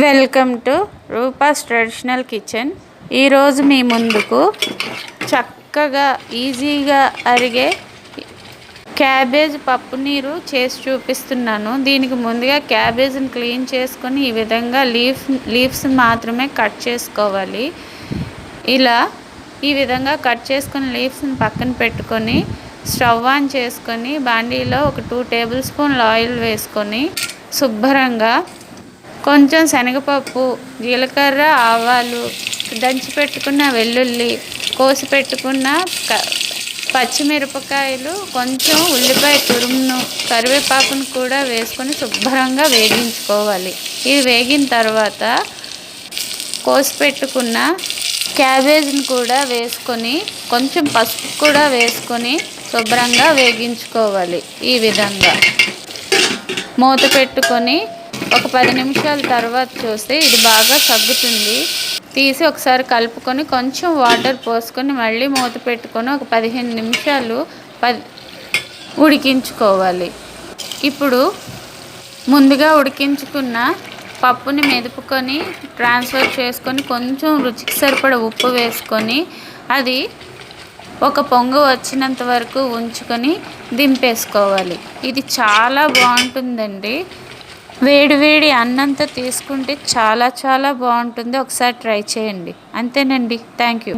Welcome to Roopa's traditional kitchen. ఈరోజు మీ ముందుకు చక్కగా ఈజీగా అరిగే క్యాబేజ్ పప్పు నీరు చేసి చూపిస్తున్నాను. దీనికి ముందుగా క్యాబేజ్ని క్లీన్ చేసుకొని ఈ విధంగా లీఫ్ లీవ్స్ మాత్రమే కట్ చేసుకోవాలి. ఇలా ఈ విధంగా కట్ చేసుకుని లీవ్స్ని పక్కన పెట్టుకొని స్టవ్ ఆన్ చేసుకొని బాండీలో ఒక టూ టేబుల్ స్పూన్ల ఆయిల్ వేసుకొని శుభ్రంగా కొంచెం శనగపప్పు జీలకర్ర ఆవాలు దంచి పెట్టుకున్న వెల్లుల్లి కోసి పెట్టుకున్న పచ్చిమిరపకాయలు కొంచెం ఉల్లిపాయ తురుమును కరివేపాకును కూడా వేసుకొని శుభ్రంగా వేగించుకోవాలి. ఇవి వేగిన తర్వాత కోసి పెట్టుకున్న క్యాబేజ్ని కూడా వేసుకొని కొంచెం పసుపు కూడా వేసుకొని శుభ్రంగా వేగించుకోవాలి ఈ విధంగా. మూత పెట్టుకొని ఒక పది నిమిషాల తర్వాత చూస్తే ఇది బాగా తగ్గుతుంది తీసి ఒకసారి కలుపుకొని కొంచెం వాటర్ పోసుకొని మళ్ళీ మూత పెట్టుకొని ఒక పదిహేను నిమిషాలు పది ఉడికించుకోవాలి. ఇప్పుడు ముందుగా ఉడికించుకున్న పప్పుని మెదుపుకొని ట్రాన్స్ఫర్ చేసుకొని కొంచెం రుచికి సరిపడ ఉప్పు వేసుకొని అది ఒక పొంగు వచ్చినంత వరకు ఉంచుకొని దింపేసుకోవాలి. ఇది చాలా బాగుంటుందండి. వేడివేడి అన్నంతో తీసుకుంటే చాలా చాలా బాగుంటుంది. ఒకసారి ట్రై చేయండి. అంతేనండి. Thank you